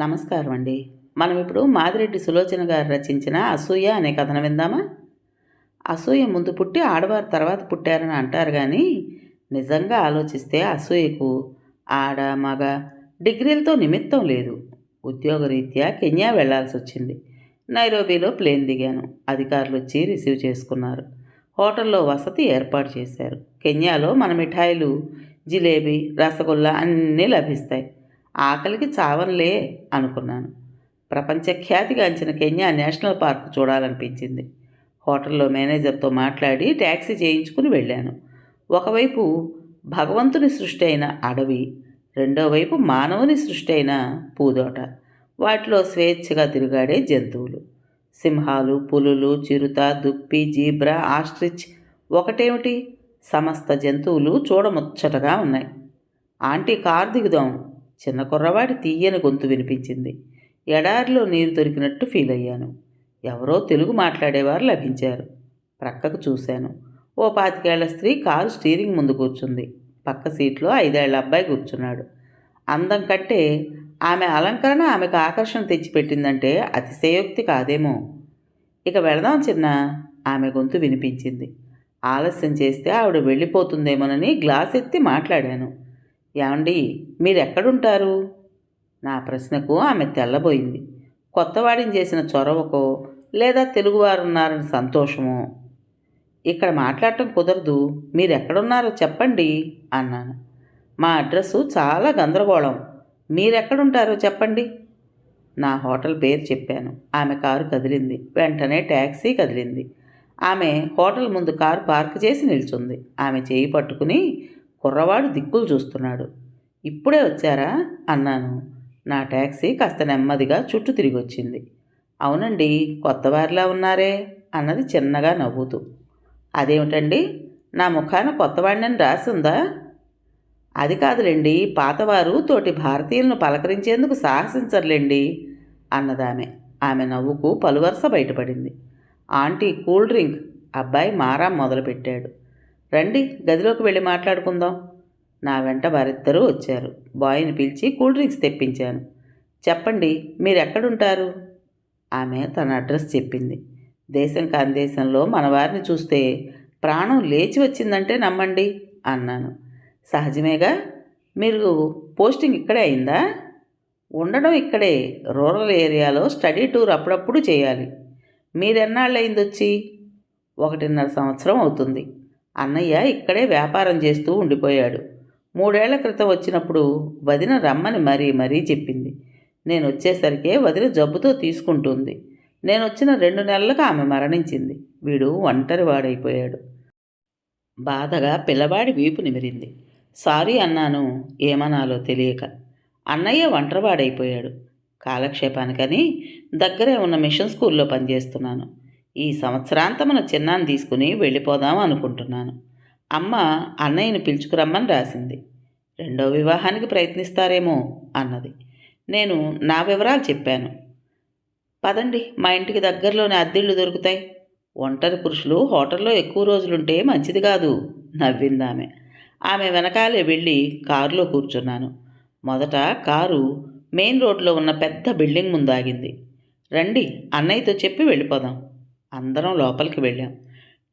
నమస్కారం అండి. మనం ఇప్పుడు మాదిరెడ్డి సులోచన గారు రచించిన అసూయ అనే కథన విందామా? అసూయ ముందు పుట్టి ఆడవారు తర్వాత పుట్టారని అంటారు కానీ నిజంగా ఆలోచిస్తే అసూయకు ఆడ మగ డిగ్రీలతో నిమిత్తం లేదు. ఉద్యోగరీత్యా కెన్యా వెళ్ళాల్సి వచ్చింది నైరోబీలో ప్లేన్ దిగాను. అధికారులు వచ్చి రిసీవ్ చేసుకున్నారు. హోటల్లో వసతి ఏర్పాటు చేశారు. కెన్యాలో మన మిఠాయిలు జిలేబీ రసగుల్లా అన్నీ లభిస్తాయి. ఆకలికి చావన్లే అనుకున్నాను. ప్రపంచ ఖ్యాతిగాంచిన కెన్యా నేషనల్ పార్క్ చూడాలనిపించింది. హోటల్లో మేనేజర్తో మాట్లాడి ట్యాక్సీ చేయించుకుని వెళ్ళాను. ఒకవైపు భగవంతుని సృష్టి అయిన అడవి రెండో వైపు మానవుని సృష్టి అయిన పూదోట. వాటిలో స్వేచ్ఛగా తిరుగాడే జంతువులు. సింహాలు పులులు చిరుత దుప్పి జీబ్రా ఆస్ట్రిచ్ ఒకటేమిటి? సమస్త జంతువులు చూడముచ్చటగా ఉన్నాయి. ఆంటీ కారు దిగుదాం చిన్న కుర్రవాడి తీయని గొంతు వినిపించింది. ఎడారిలో నీరు దొరికినట్టు ఫీల్ అయ్యాను. ఎవరో తెలుగు మాట్లాడేవారు లభించారు. ప్రక్కకు చూశాను. ఓ పాతికేళ్ళ స్త్రీ కారు స్టీరింగ్ ముందు కూర్చుంది. పక్క సీట్లో ఐదేళ్ళ అబ్బాయి కూర్చున్నాడు. అందం కట్టే ఆమె అలంకరణ ఆమెకు ఆకర్షణ తెచ్చిపెట్టిందంటే అతిశయోక్తి కాదేమో. ఇక వెళదాం చిన్న ఆమె గొంతు వినిపించింది. ఆలస్యం చేస్తే ఆవిడ వెళ్ళిపోతుందేమోనని గ్లాస్ ఎత్తి మాట్లాడాను. ఏమండి మీరెక్కడుంటారు? నా ప్రశ్నకు ఆమె తెల్లబోయింది. కొత్తవాడిని చేసిన చొరవకో లేదా తెలుగువారు ఉన్నారని సంతోషమో? ఇక్కడ మాట్లాడటం కుదరదు. మీరెక్కడున్నారో చెప్పండి అన్నాను. మా అడ్రస్సు చాలా గందరగోళం. మీరెక్కడుంటారో చెప్పండి. నా హోటల్ పేరు చెప్పాను. ఆమె కారు కదిలింది. వెంటనే ట్యాక్సీ కదిలింది. ఆమె హోటల్ ముందు కారు పార్క్ చేసి నిల్చుంది. ఆమె చేయి పట్టుకుని కుర్రవాడు దిక్కులు చూస్తున్నాడు. ఇప్పుడే వచ్చారా? అన్నాను. నా ట్యాక్సీ కాస్త నెమ్మదిగా చుట్టూ తిరిగి వచ్చింది అవునండి కొత్తవారిలా ఉన్నారే? అన్నది చిన్నగా నవ్వుతూ. అదేమిటండి? నా ముఖాన కొత్తవాడినని రాసిందా? అది కాదులేండి పాతవారు తోటి భారతీయులను పలకరించేందుకు సాహసించర్లేండి అన్నదామె. ఆమె నవ్వుకు పలువరుస బయటపడింది. Aunty cool drink. అబ్బాయి మారా మొదలుపెట్టాడు. రండి గదిలోకి వెళ్ళి మాట్లాడుకుందాం. నా వెంట వారిద్దరూ వచ్చారు. బాయ్ని పిలిచి కూల్ డ్రింక్స్ తెప్పించాను. చెప్పండి మీరు ఎక్కడుంటారు ఆమె తన అడ్రస్ చెప్పింది. దేశం కాని దేశంలో మన వారిని చూస్తే ప్రాణం లేచి వచ్చిందంటే నమ్మండి అన్నాను. సహజమేగా? మీరు పోస్టింగ్ ఇక్కడే అయిందా? ఉండడం ఇక్కడే రూరల్ ఏరియాలో స్టడీ టూర్ అప్పుడప్పుడు చేయాలి. మీరెన్నాళ్ళు అయింది వచ్చి ఒకటిన్నర సంవత్సరం అవుతుంది. అన్నయ్య ఇక్కడే వ్యాపారం చేస్తూ ఉండిపోయాడు. మూడేళ్ళ క్రితం వచ్చినప్పుడు వదిన రమ్మని మరీ మరీ చెప్పింది. నేను వచ్చేసరికే వదిన జబ్బుతో తీసుకుంటుంది. నేను వచ్చిన రెండు నెలలకు ఆమె మరణించింది. వీడు ఒంటరి వాడైపోయాడు. బాధగా పిల్లవాడి వీపు నిమిరింది. సారీ అన్నాను ఏమనాలో తెలియక. అన్నయ్య ఒంటరివాడైపోయాడు. కాలక్షేపానికని దగ్గరే ఉన్న మిషన్ స్కూల్లో పనిచేస్తున్నాను. ఈ సంవత్సరాంతమున చిన్నాన్ని తీసుకుని వెళ్ళిపోదాం అనుకుంటున్నాను. అమ్మ అన్నయ్యని పిలుచుకురమ్మని రాసింది. రెండో వివాహానికి ప్రయత్నిస్తారేమో అన్నది. నేను నా వివరాలు చెప్పాను. పదండి మా ఇంటికి దగ్గరలోనే అద్దెళ్ళు దొరుకుతాయి. ఒంటరి పురుషులు హోటల్లో ఎక్కువ రోజులుంటే మంచిది కాదు నవ్విందామె. ఆమె వెనకాలే వెళ్ళి కారులో కూర్చున్నాను. మొదట కారు మెయిన్ రోడ్లో ఉన్న పెద్ద బిల్డింగ్ ముందు ఆగింది. రండి అన్నయ్యతో చెప్పి వెళ్ళిపోదాం. అందరం లోపలికి వెళ్ళాం.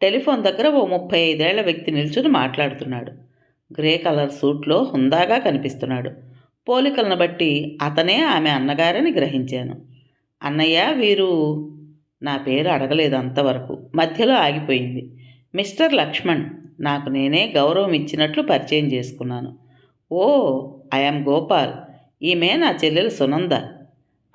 టెలిఫోన్ దగ్గర ఓ ముప్పై ఐదేళ్ళ వ్యక్తి నిల్చుని మాట్లాడుతున్నాడు. గ్రే కలర్ సూట్లో హుందాగా కనిపిస్తున్నాడు. పోలికలను బట్టి అతనే ఆమె అన్నగారని గ్రహించాను. అన్నయ్య వీరు నా పేరు అడగలేదు అంతవరకు. మధ్యలో ఆగిపోయింది. మిస్టర్ లక్ష్మణ్ నాకు నేనే గౌరవం ఇచ్చినట్లు పరిచయం చేసుకున్నాను. Oh I'm Gopal. ఈమె నా చెల్లెలు సునంద.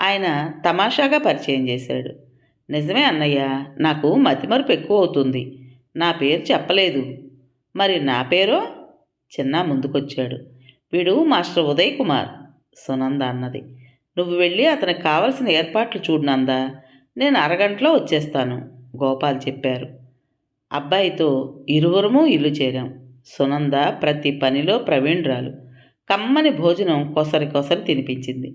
ఆయన తమాషాగా పరిచయం చేశాడు. నిజమే అన్నయ్య నాకు మతిమరుపు ఎక్కువ అవుతుంది నా పేరు చెప్పలేదు. మరి నా పేరో? చిన్న ముందుకొచ్చాడు. వీడు మాస్టర్ ఉదయ్ కుమార్ సునంద అన్నది. నువ్వు వెళ్ళి అతనికి కావలసిన ఏర్పాట్లు చూడునందా నేను అరగంటలో వచ్చేస్తాను గోపాల్ చెప్పారు. అబ్బాయితో ఇరువురము ఇల్లు చేరాం. సునంద ప్రతి పనిలో ప్రవీణ్రాలు. కమ్మని భోజనం కొసరి కొసరి తినిపించింది.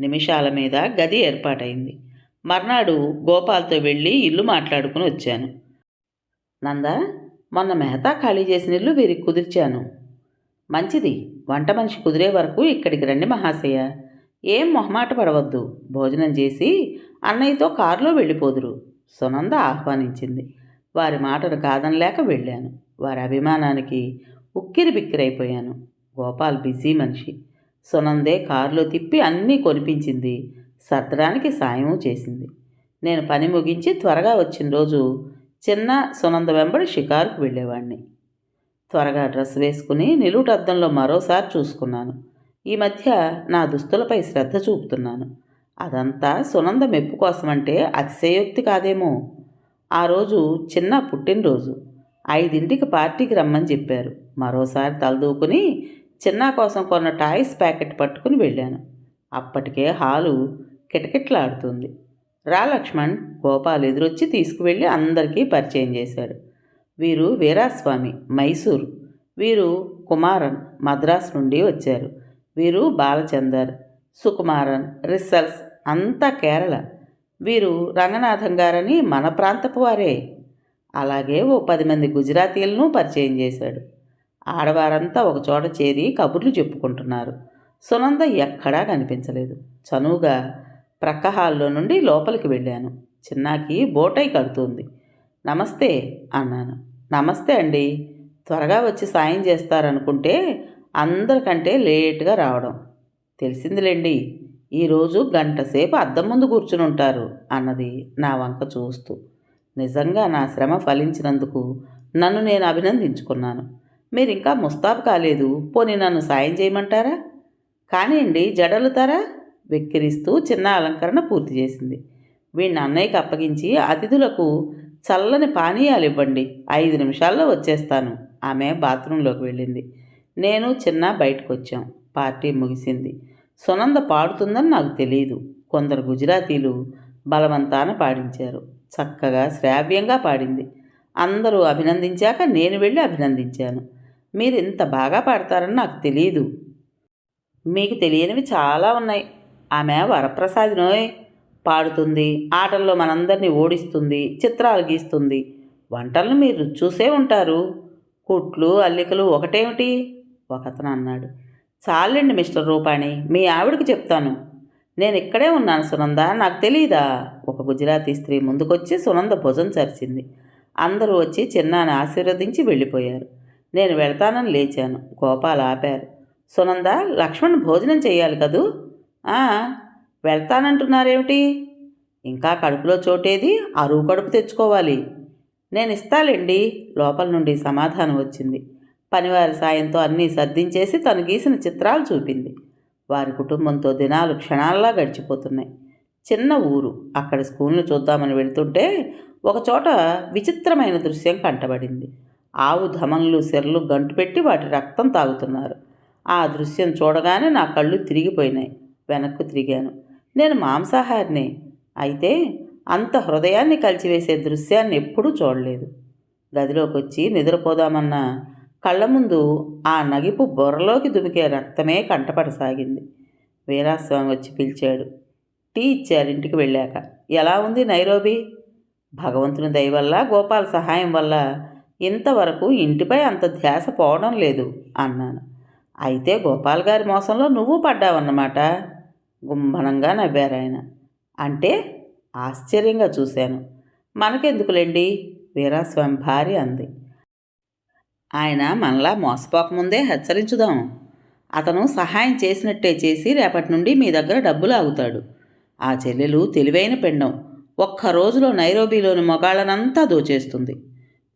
నిమిషాల మీద గది ఏర్పాటైంది. మర్నాడు గోపాల్తో వెళ్ళి ఇల్లు మాట్లాడుకుని వచ్చాను. నందా మొన్న మెహతా ఖాళీ చేసిన ఇల్లు వీరికి కుదిర్చాను. మంచిది వంట మనిషి కుదిరే వరకు ఇక్కడికి రండి మహాశయ. ఏం మొహమాట పడవద్దు. భోజనం చేసి అన్నయ్యతో కారులో వెళ్ళిపోదురు సునంద ఆహ్వానించింది. వారి మాటను కాదనలేక వెళ్ళాను. వారి అభిమానానికి ఉక్కిరి బిక్కిరైపోయాను. గోపాల్ బిజీ మనిషి. సునందే కారులో తిప్పి అన్నీ కొనిపించింది. సర్దడానికి సాయం చేసింది. నేను పని ముగించి త్వరగా వచ్చిన రోజు చిన్న సునంద వెంబడి షికారుకు వెళ్ళేవాడిని త్వరగా డ్రెస్ వేసుకుని నిలువుటద్దంలో మరోసారి చూసుకున్నాను. ఈ మధ్య నా దుస్తులపై శ్రద్ధ చూపుతున్నాను. అదంతా సునంద మెప్పు కోసమంటే అతిశయోక్తి కాదేమో. ఆ రోజు చిన్న పుట్టినరోజు. ఐదింటికి పార్టీకి రమ్మని చెప్పారు. మరోసారి తలదూకుని చిన్న కోసం కొన్న టాయ్స్ ప్యాకెట్ పట్టుకుని వెళ్ళాను. అప్పటికే హాలు కిటకిట్లాడుతుంది. రా లక్ష్మణ్ గోపాల్ ఎదురొచ్చి తీసుకువెళ్ళి అందరికీ పరిచయం చేశాడు. వీరు వీరాస్వామి మైసూరు. వీరు కుమారన్ మద్రాస్ నుండి వచ్చారు. వీరు బాలచందర్ సుకుమారన్ రిసల్స్ అంతా కేరళ. వీరు రంగనాథం గారని మన ప్రాంతపు వారే. అలాగే ఓ పది మంది గుజరాతీలను పరిచయం చేశాడు. ఆడవారంతా ఒకచోట చేరి కబుర్లు చెప్పుకుంటున్నారు. సునంద ఎక్కడా కనిపించలేదు. చనువుగా ప్రక్క హాల్లో నుండి లోపలికి వెళ్ళాను. చిన్నాకి బోటై కడుతుంది. నమస్తే అన్నాను. నమస్తే అండి. త్వరగా వచ్చి సాయం చేస్తారనుకుంటే అందరికంటే లేట్గా రావడం. తెలిసిందిలేండి. ఈరోజు గంట సేపు అద్దం ముందు కూర్చుని ఉంటారు అన్నది నా వంక చూస్తూ. నిజంగా నా శ్రమ ఫలించినందుకు నన్ను నేను అభినందించుకున్నాను. మీరు ఇంకా ముస్తాబు కాలేదు. పోనీ నన్ను సాయం చేయమంటారా? కానివ్వండి జడలుతారా? వెక్కిరిస్తూ చిన్న అలంకరణ పూర్తి చేసింది. వీడిని అన్నయ్యకి అప్పగించి అతిథులకు చల్లని పానీయాలు ఇవ్వండి ఐదు నిమిషాల్లో వచ్చేస్తాను. ఆమె బాత్రూంలోకి వెళ్ళింది. నేను చిన్న బయటకు వచ్చాం పార్టీ ముగిసింది. సునంద పాడుతుందని నాకు తెలియదు కొందరు గుజరాతీలు బలవంతాన పాడించారు. చక్కగా శ్రావ్యంగా పాడింది. అందరూ అభినందించాక నేను వెళ్ళి అభినందించాను. మీరు ఇంత బాగా పాడతారని నాకు తెలియదు మీకు తెలియనివి చాలా ఉన్నాయి. ఆమె వరప్రసాదినోయ్ పాడుతుంది ఆటల్లో మనందరినీ ఓడిస్తుంది చిత్రాలు గీస్తుంది. వంటలను మీరు చూసే ఉంటారు. కుట్లు అల్లికలు ఒకటేమిటి? ఒకతను అన్నాడు. చాలండి మిస్టర్ రూపాణి మీ ఆవిడకి చెప్తాను. నేను ఇక్కడే ఉన్నాను సునంద నాకు తెలియదా ఒక గుజరాతీ స్త్రీ ముందుకొచ్చి సునంద భుజం చరిచింది. అందరూ వచ్చి చిన్నాని ఆశీర్వదించి వెళ్ళిపోయారు. నేను వెళ్తానని లేచాను. గోపాల్ ఆపారు. సునంద లక్ష్మణ్ భోజనం చేయాలి కదూ? వెళ్తానంటున్నారేమిటి? ఇంకా కడుపులో చోటేది అరువు కడుపు తెచ్చుకోవాలి. నేను ఇస్తాలేండి? లోపల నుండి సమాధానం వచ్చింది. పనివారి సాయంతో అన్నీ సర్దించేసి తను గీసిన చిత్రాలు చూపింది. వారి కుటుంబంతో దినాలు క్షణాల్లా గడిచిపోతున్నాయి. చిన్న ఊరు. అక్కడ స్కూల్ను చూద్దామని వెళ్తుంటే ఒకచోట విచిత్రమైన దృశ్యం కంటబడింది. ఆవు ధమన్లు సెర్లు గంటు పెట్టి వాటి రక్తం తాగుతున్నారు. ఆ దృశ్యం చూడగానే నా కళ్ళు తిరిగిపోయినాయి. వెనక్కు తిరిగాను. నేను మాంసాహారినే. అయితే అంత హృదయాన్ని కలిచివేసే దృశ్యాన్ని ఎప్పుడూ చూడలేదు. గదిలోకి వచ్చి నిద్రపోదామన్న కళ్ళ ముందు ఆ నగిపు బొర్రలోకి దుమికే రక్తమే కంటపడసాగింది. వీరాస్వామి వచ్చి పిలిచాడు. టీ ఇచ్చారు ఇంటికి వెళ్ళాక. ఎలా ఉంది నైరోబి? భగవంతుని దయ వల్ల గోపాల్ సహాయం వల్ల ఇంతవరకు ఇంటిపై అంత ధ్యాస పోవడం లేదు అన్నాను. అయితే గోపాల్ గారి మోసంలో నువ్వు పడ్డావన్నమాట. గుమ్మనంగా నవ్వారు ఆయన. అంటే ఆశ్చర్యంగా చూశాను. మనకెందుకులేండి? వీరాస్వామి భార్య అంది. ఆయన మనలా మోసపోకముందే హెచ్చరించుదాం. అతను సహాయం చేసినట్టే చేసి రేపటి నుండి మీ దగ్గర డబ్బులు ఆగుతాడు. ఆ చెల్లెలు తెలివైన పిండం. ఒక్క రోజులో నైరోబీలోని మొగాళ్ళనంతా దోచేస్తుంది.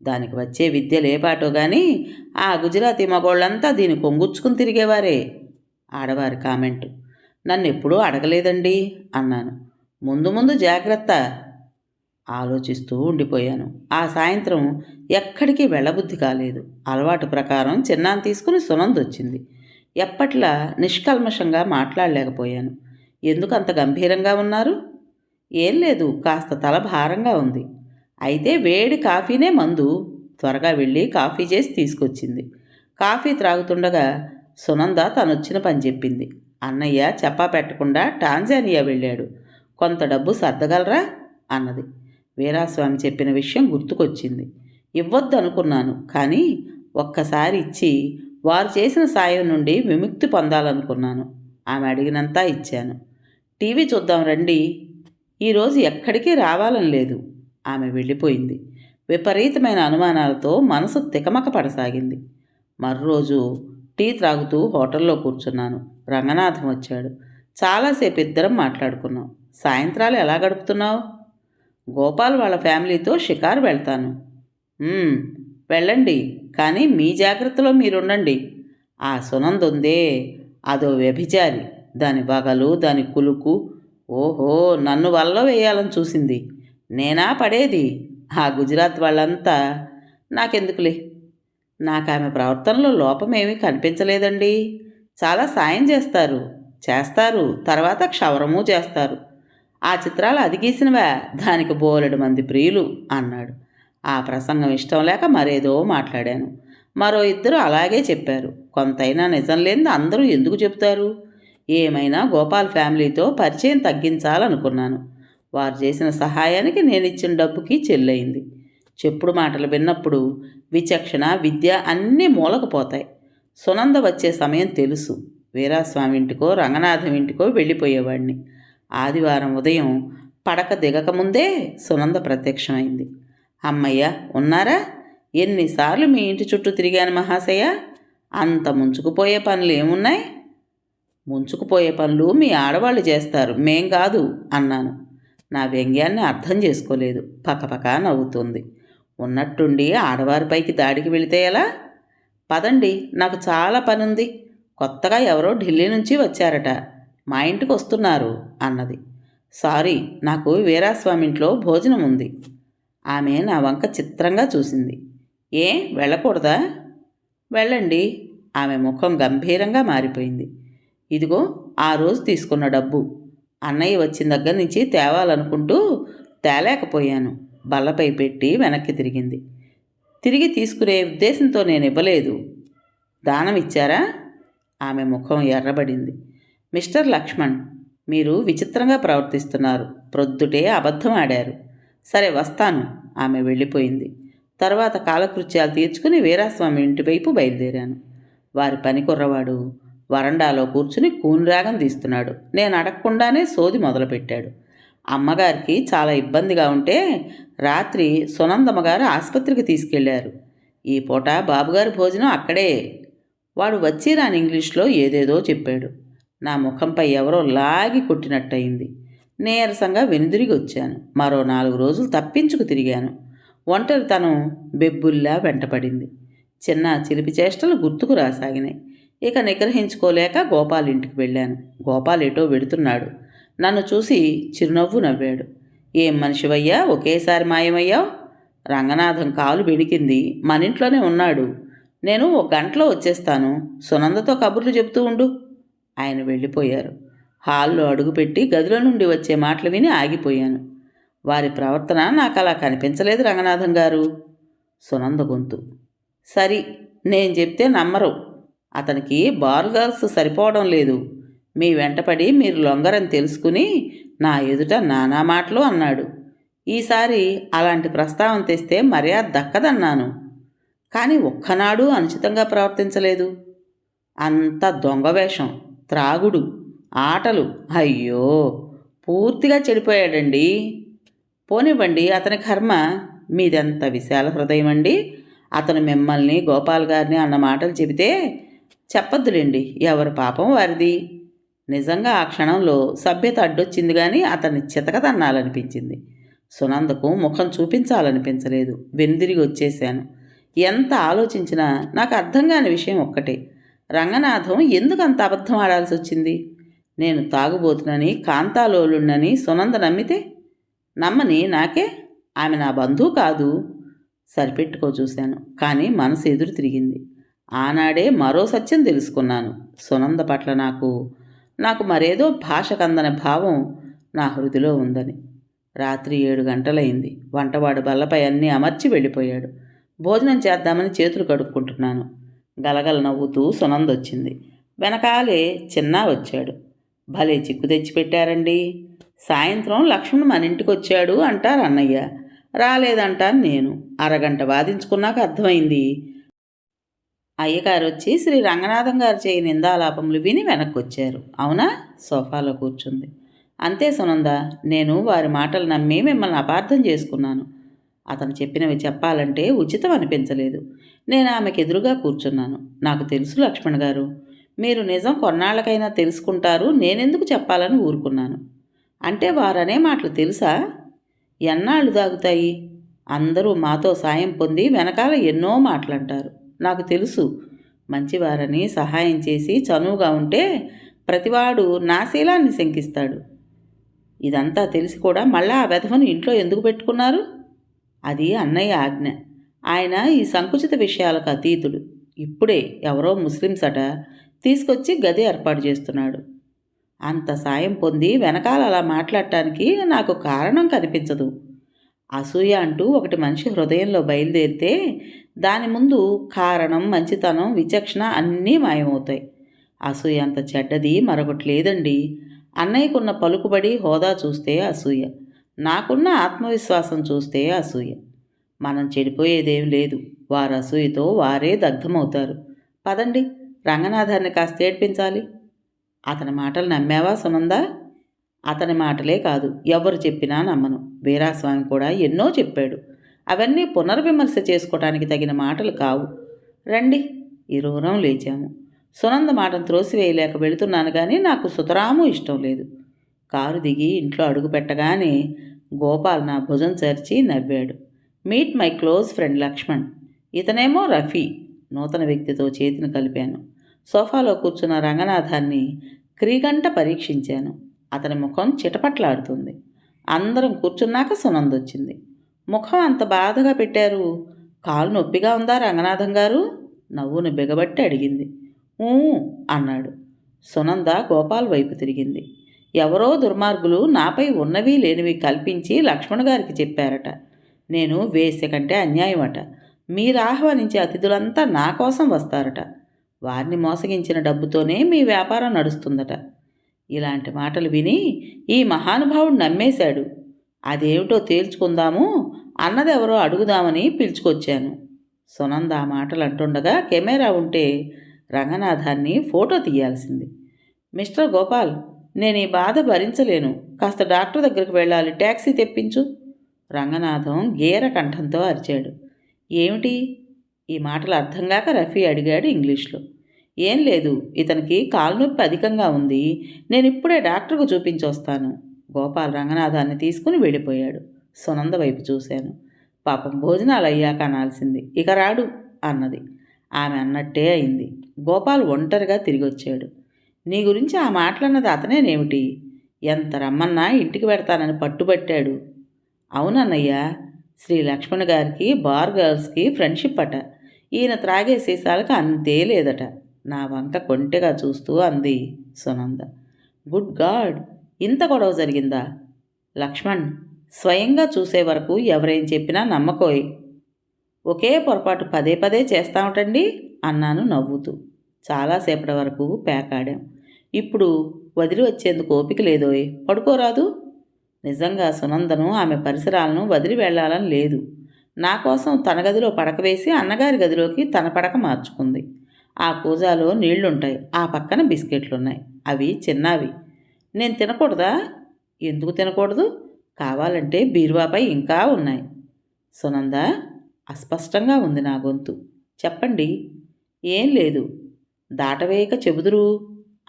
దానికి వచ్చే విద్య లేపాటో కానీ ఆ గుజరాతీ మగోళ్ళంతా దీన్ని కొంగుచ్చుకుని తిరిగేవారే. ఆడవారి కామెంటు. నన్ను ఎప్పుడూ అడగలేదండి అన్నాను. ముందు ముందు జాగ్రత్త ఆలోచిస్తూ ఉండిపోయాను. ఆ సాయంత్రం ఎక్కడికి వెళ్ళబుద్ధి కాలేదు. అలవాటు ప్రకారం చిన్నాన్ని తీసుకుని సునంద్ వచ్చింది. ఎప్పట్లా నిష్కల్మషంగా మాట్లాడలేకపోయాను. ఎందుకు అంత గంభీరంగా ఉన్నారు? ఏం లేదు కాస్త తల భారంగా ఉంది. అయితే వేడి కాఫీనే మందు. త్వరగా వెళ్ళి కాఫీ చేసి తీసుకొచ్చింది. కాఫీ త్రాగుతుండగా సునంద తనొచ్చిన పని చెప్పింది. అన్నయ్య చెప్పా పెట్టకుండా టాంజానియా వెళ్ళాడు. కొంత డబ్బు సర్దగలరా? అన్నది. వీరాస్వామి చెప్పిన విషయం గుర్తుకొచ్చింది. ఇవ్వద్దు అనుకున్నాను కానీ ఒక్కసారి ఇచ్చి వారు చేసిన సాయం నుండి విముక్తి పొందాలనుకున్నాను. ఆమె అడిగినంతా ఇచ్చాను. టీవీ చూద్దాం రండి. ఈరోజు ఎక్కడికి రావాలని లేదు. ఆమె వెళ్ళిపోయింది. విపరీతమైన అనుమానాలతో మనసు తికమక పడసాగింది. మర్రోజు టీ త్రాగుతూ హోటల్లో కూర్చున్నాను. రంగనాథం వచ్చాడు. చాలాసేపు ఇద్దరం మాట్లాడుకున్నాం. సాయంత్రాలు ఎలా గడుపుతున్నావు? గోపాల్ వాళ్ళ ఫ్యామిలీతో షికారు వెళ్తాను. వెళ్ళండి కానీ మీ జాగ్రత్తలో మీరుండండి. ఆ సునంద్ ఉందే అదో వ్యభిచారి. దాని బగలు దాని కులుకు. ఓహో నన్ను వల్ల వేయాలని చూసింది. నేనా పడేది? ఆ గుజరాత్ వాళ్ళంతా నాకెందుకులే? నాకు ఆమె ప్రవర్తనలో లోపమేమీ కనిపించలేదండి. చాలా సాయం చేస్తారు. చేస్తారు. తర్వాత క్షవరము చేస్తారు. ఆ చిత్రాలు అదిగీసినవే. దానికి బోలెడు మంది ప్రియులు అన్నాడు. ఆ ప్రసంగం ఇష్టం లేక మరేదో మాట్లాడాను. మరో ఇద్దరు అలాగే చెప్పారు. కొంతైనా నిజం లేనిది అందరూ ఎందుకు చెప్తారు ఏమైనా గోపాల్ ఫ్యామిలీతో పరిచయం తగ్గించాలనుకున్నాను. వారు చేసిన సహాయానికి నేను ఇచ్చిన డబ్బుకి చెల్లయింది. చెప్పుడు మాటలు విన్నప్పుడు విచక్షణ విద్య అన్నీ మూలకపోతాయి. సునంద వచ్చే సమయం తెలుసు. వీరాస్వామి ఇంటికో రంగనాథం ఇంటికో వెళ్ళిపోయేవాడిని. ఆదివారం ఉదయం పడక దిగకముందే సునంద ప్రత్యక్షమైంది. అమ్మయ్య ఉన్నారా? ఎన్నిసార్లు మీ ఇంటి చుట్టూ తిరిగాను మహాశయ? అంత ముంచుకుపోయే పనులు ఏమున్నాయి? ముంచుకుపోయే పనులు మీ ఆడవాళ్ళు చేస్తారు. మేం కాదు అన్నాను. నా వ్యంగ్యాన్ని అర్థం చేసుకోలేదు. పక్కపక్క నవ్వుతుంది. ఉన్నట్టుండి ఆడవారిపైకి దాడికి వెళితే ఎలా? పదండి నాకు చాలా పనుంది. కొత్తగా ఎవరో ఢిల్లీ నుంచి వచ్చారట. మా ఇంటికి వస్తున్నారు అన్నది. సారీ నాకు వీరాస్వామి ఇంట్లో భోజనం ఉంది ఆమె నా వంక చిత్రంగా చూసింది. ఏ వెళ్ళకూడదా? వెళ్ళండి. ఆమె ముఖం గంభీరంగా మారిపోయింది. ఇదిగో ఆ రోజు తీసుకున్న డబ్బు. అన్నయ్య వచ్చిన దగ్గర నుంచి తేవాలనుకుంటూ తేలేకపోయాను. బల్లపై పెట్టి వెనక్కి తిరిగింది. తిరిగి తీసుకునే ఉద్దేశంతో నేను ఇవ్వలేదు దానం ఇచ్చారా? ఆమె ముఖం ఎర్రబడింది. మిస్టర్ లక్ష్మణ్ మీరు విచిత్రంగా ప్రవర్తిస్తున్నారు. ప్రొద్దుటే అబద్ధం ఆడారు. సరే వస్తాను. ఆమె వెళ్ళిపోయింది. తర్వాత కాలకృత్యాలు తీర్చుకుని వీరాస్వామి ఇంటి వైపు బయలుదేరాను. వారి పని కుర్రవాడు వరండాలో కూర్చుని కూనిరాగం తీస్తున్నాడు. నేను అడగకుండానే సోది మొదలుపెట్టాడు. అమ్మగారికి చాలా ఇబ్బందిగా ఉంటే రాత్రి సునందమ్మ గారు ఆసుపత్రికి తీసుకెళ్ళారు. ఈ పూట బాబుగారి భోజనం అక్కడే. వాడు వచ్చి రాని ఇంగ్లీష్లో ఏదేదో చెప్పాడు. నా ముఖంపై ఎవరో లాగి కొట్టినట్టయింది. నీరసంగా వెనుదిరిగి వచ్చాను. మరో నాలుగు రోజులు తప్పించుకు తిరిగాను. ఒంటరితనం బెబ్బుల్లా వెంటపడింది. చిన్న చిలిపి చేష్టలు గుర్తుకు రాసాగినాయి. ఇక నిగ్రహించుకోలేక గోపాల్ ఇంటికి వెళ్ళాను. గోపాల్ ఎటో వెడుతున్నాడు. నన్ను చూసి చిరునవ్వు నవ్వాడు. ఏం మనిషివయ్యా? ఒకేసారి మాయమయ్యావు? రంగనాథం కాలు బెడికింది. మన ఇంట్లోనే ఉన్నాడు. నేను ఒక గంటలో వచ్చేస్తాను. సునందతో కబుర్లు చెబుతూ ఉండు. ఆయన వెళ్ళిపోయారు. హాల్లో అడుగుపెట్టి గదిలో నుండి వచ్చే మాటలు విని ఆగిపోయాను. వారి ప్రవర్తన నాకు అలా కనిపించలేదు రంగనాథం గారు. సునంద గొంతు. సరి నేను చెప్తే నమ్మరు. అతనికి బార్ గర్ల్స్ సరిపోవడం లేదు. మీ వెంటపడి మీరు లొంగరని తెలుసుకుని నా ఎదుట నానా మాటలు అన్నాడు. ఈసారి అలాంటి ప్రస్తావన తెస్తే మర్యాద దక్కదన్నాను. కానీ ఒక్కనాడు అనుచితంగా ప్రవర్తించలేదు. అంత దొంగ వేషం త్రాగుడు ఆటలు. అయ్యో! పూర్తిగా చెడిపోయాడండి. పోనివ్వండి అతని కర్మ మీదెంత విశాల హృదయం అండి అతను మిమ్మల్ని గోపాల్ గారిని అన్న మాటలు చెబితే చెప్పొద్దులేండి. ఎవరి పాపం వారిది? నిజంగా ఆ క్షణంలో సభ్యత అడ్డొచ్చింది కానీ అతన్ని చితకదన్నాలనిపించింది సునందకు ముఖం చూపించాలనిపించలేదు. వెనుదిరిగి వచ్చేశాను. ఎంత ఆలోచించినా నాకు అర్థం కాని విషయం ఒక్కటే. రంగనాథం ఎందుకు అంత అబద్ధం ఆడాల్సి వచ్చింది? నేను తాగుబోతునని కాంతాలోలుణ్ణని సునంద నమ్మితే? నమ్మని నాకే? ఆమె నా బంధువు కాదు. సరిపెట్టుకో చూశాను. కానీ మనసు ఎదురు తిరిగింది. ఆనాడే మరో సత్యం తెలుసుకున్నాను. సునంద పట్ల నాకు నాకు మరేదో భాష కందని భావం నా హృదిలో ఉందని. రాత్రి ఏడు గంటలైంది. వంటవాడు బల్లపై అన్నీ అమర్చి వెళ్ళిపోయాడు. భోజనం చేద్దామని చేతులు కడుక్కుంటున్నాను. గలగల నవ్వుతూ సునందొచ్చింది. వెనకాలే చిన్నా వచ్చాడు. భలే చిక్కు తెచ్చిపెట్టారండి. సాయంత్రం లక్ష్మణ్ మన ఇంటికి వచ్చాడు అంటారు అన్నయ్య. రాలేదంటాను నేను. అరగంట వాదించుకున్నాక అర్థమైంది. అయ్యగారు వచ్చి శ్రీ రంగనాథం గారు చేయి నిందాలాపములు విని వెనక్కి వచ్చారు అవునా? సోఫాలో కూర్చుంది. అంతే సునంద నేను వారి మాటలు నమ్మి మిమ్మల్ని అపార్థం చేసుకున్నాను. అతను చెప్పినవి చెప్పాలంటే ఉచితం అనిపించలేదు. నేను ఆమెకు ఎదురుగా కూర్చున్నాను. నాకు తెలుసు లక్ష్మణ్ గారు. మీరు నిజం కొన్నాళ్ళకైనా తెలుసుకుంటారు. నేనెందుకు చెప్పాలని ఊరుకున్నాను. అంటే వారనే మాటలు తెలుసా? ఎన్నాళ్ళు దాగుతాయి? అందరూ మాతో సాయం పొంది వెనకాల ఎన్నో మాటలంటారు. నాకు తెలుసు. మంచివారని సహాయం చేసి చనువుగా ఉంటే ప్రతివాడు నా శీలాన్ని శంకిస్తాడు. ఇదంతా తెలిసి కూడా మళ్ళా ఆ వెధవను ఇంట్లో ఎందుకు పెట్టుకున్నారు? అది అన్నయ్య ఆజ్ఞ. ఆయన ఈ సంకుచిత విషయాలకు అతీతుడు. ఇప్పుడే ఎవరో ముస్లిమ్స్ అట తీసుకొచ్చి గది ఏర్పాటు చేస్తున్నాడు. అంత సాయం పొంది వెనకాల అలా మాట్లాడటానికి నాకు కారణం కనిపించదు. అసూయ అంటూ ఒకటి మనిషి హృదయంలో బయలుదేరితే దాని ముందు కారణం మంచితనం విచక్షణ అన్నీ మాయమవుతాయి. అసూయ అంత చెడ్డది మరొకటి లేదండి. అన్నయ్యకున్న పలుకుబడి హోదా చూస్తే అసూయ. నాకున్న ఆత్మవిశ్వాసం చూస్తే అసూయ. మనం చెడిపోయేదేం లేదు. వారు అసూయతో వారే దగ్ధమవుతారు. పదండి రంగనాథాన్ని కాస్త ఏడ్పించాలి. అతని మాటలు నమ్మావా సునందా? అతని మాటలే కాదు ఎవరు చెప్పినా నమ్మను. వీరాస్వామి కూడా ఎన్నో చెప్పాడు. అవన్నీ పునర్విమర్శ చేసుకోవటానికి తగిన మాటలు కావు. రండి ఇరువురం లేచాము. సునంద మాటను త్రోసివేయలేక వెళుతున్నాను కానీ నాకు సుతరాము ఇష్టం లేదు. కారు దిగి ఇంట్లో అడుగు పెట్టగానే గోపాల్ నా భుజం చేర్చి నవ్వాడు. Meet my close friend Lakshman. ఇతనేమో రఫీ నూతన వ్యక్తితో చేతిని కలిపాను. సోఫాలో కూర్చున్న రంగనాథాన్ని క్రీగంట పరీక్షించాను. అతని ముఖం చిటపట్లాడుతుంది. అందరం కూర్చున్నాక సునంద వచ్చింది. ముఖం అంత బాధగా పెట్టారు. కాలు నొప్పిగా ఉందా రంగనాథం గారు? నవ్వును బిగబట్టి అడిగింది. ఊ అన్నాడు. సునంద గోపాల్ వైపు తిరిగింది. ఎవరో దుర్మార్గులు నాపై ఉన్నవి లేనివి కల్పించి లక్ష్మణ్ గారికి చెప్పారట. నేను వేసే కంటే అన్యాయమట. మీరు ఆహ్వానించే అతిథులంతా నా కోసం వస్తారట. వారిని మోసగించిన డబ్బుతోనే మీ వ్యాపారం నడుస్తుందట. ఇలాంటి మాటలు విని ఈ మహానుభావుడు నమ్మేశాడు. అదేమిటో తేల్చుకుందాము అన్నదెవరో అడుగుదామని పిలుచుకొచ్చాను. సునంద ఆ మాటలు అంటుండగా కెమెరా ఉంటే రంగనాథాన్ని ఫోటో తీయాల్సింది. మిస్టర్ గోపాల్ నేను ఈ బాధ భరించలేను. కాస్త డాక్టర్ దగ్గరికి వెళ్ళాలి. ట్యాక్సీ తెప్పించు. రంగనాథం గేర కంఠంతో అరిచాడు. ఏమిటి? ఈ మాటలు అర్థం కాక రఫీ అడిగాడు ఇంగ్లీష్లో. ఏం లేదు ఇతనికి కాలు నొప్పి అధికంగా ఉంది నేను ఇప్పుడే డాక్టర్కు చూపించి వస్తాను గోపాల్ రంగనాథాన్ని తీసుకుని వెళ్ళిపోయాడు. సునంద వైపు చూశాను. పాపం భోజనాలు అయ్యాక అనాల్సింది. ఇక రాడు అన్నది. ఆమె అన్నట్టే అయింది. గోపాల్ ఒంటరిగా తిరిగి వచ్చాడు నీ గురించి ఆ మాటలన్నది అతనేనేమిటి? ఎంత రమ్మన్నా ఇంటికి పెడతానని పట్టుబట్టాడు. అవునన్నయ్య శ్రీ లక్ష్మణ్ గారికి బార్ గర్ల్స్కి ఫ్రెండ్షిప్ అట ఈయన త్రాగే సీసాలకు అంతే లేదట. నా వంక కొంటెగా చూస్తూ అంది సునంద. Good God! ఇంత గొడవ జరిగిందా? లక్ష్మణ్ స్వయంగా చూసే వరకు ఎవరేం చెప్పినా నమ్మకోయ్. ఒకే పొరపాటు పదే పదే చేస్తామటండి అన్నాను నవ్వుతూ. చాలాసేపటి వరకు పేకాడాం. ఇప్పుడు వదిలి వచ్చేందుకు ఓపిక లేదోయ్. పడుకోరాదు నిజంగా సునందను ఆమె పరిసరాలను వదిలి వెళ్ళాలని లేదు. నా కోసం తన గదిలో పడక వేసి అన్నగారి గదిలోకి తన పడక మార్చుకుంది. ఆ కూజాలో నీళ్ళుంటాయి ఆ పక్కన బిస్కెట్లున్నాయి. అవి చిన్నవి. నేను తినకూడదా? ఎందుకు తినకూడదు? కావాలంటే బీరువాపై ఇంకా ఉన్నాయి. సునంద అస్పష్టంగా ఉంది నా గొంతు. చెప్పండి. ఏం లేదు. దాటవేయక చెబుదురు.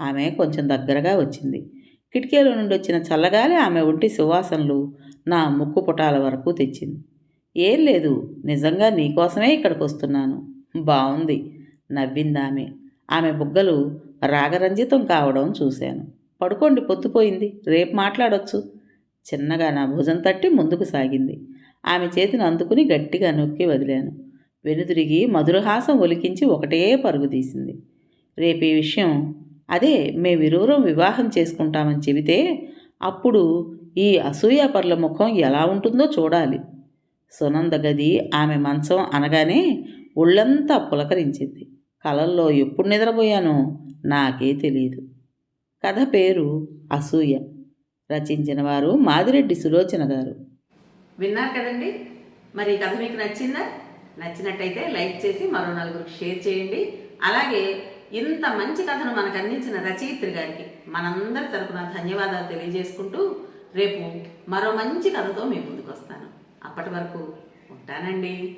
ఆమె కొంచెం దగ్గరగా వచ్చింది. కిటికీలో నుండి వచ్చిన చల్లగాలి ఆమె ఒంటి సువాసనలు నా ముక్కు పుటాల వరకు తెచ్చింది. ఏం లేదు. నిజంగా నీకోసమే ఇక్కడికి వస్తున్నాను బాగుంది నవ్విందామె. ఆమె బుగ్గలు రాగరంజితం కావడం చూశాను. పడుకోండి పొద్దుపోయింది రేపు మాట్లాడొచ్చు. చిన్నగా నా భుజం తట్టి ముందుకు సాగింది. ఆమె చేతిని అందుకుని గట్టిగా నొక్కి వదిలాను. వెనుదిరిగి మధురహాసం ఒలికించి ఒకటే పరుగు తీసింది. రేపు ఈ విషయం అదే మేమిరువురం వివాహం చేసుకుంటామని చెబితే అప్పుడు ఈ అసూయాపర్ల ముఖం ఎలా ఉంటుందో చూడాలి. సునంద గది ఆమె మంచం అనగానే ఒళ్ళంతా పులకరించింది. కలల్లో ఎప్పుడు నిద్రపోయానో నాకే తెలియదు కథ పేరు అసూయ. రచించిన వారు మాదిరెడ్డి సులోచన గారు. విన్నారు కదండి? మరి కథ మీకు నచ్చిందా? నచ్చినట్టయితే లైక్ చేసి మరో నలుగురికి షేర్ చేయండి. అలాగే ఇంత మంచి కథను మనకు అందించిన రచయిత్రి గారికి మనందరి తరపున ధన్యవాదాలు తెలియజేసుకుంటూ రేపు మరో మంచి కథతో మీ ముందుకు వస్తాను. అప్పటి వరకు ఉంటానండి.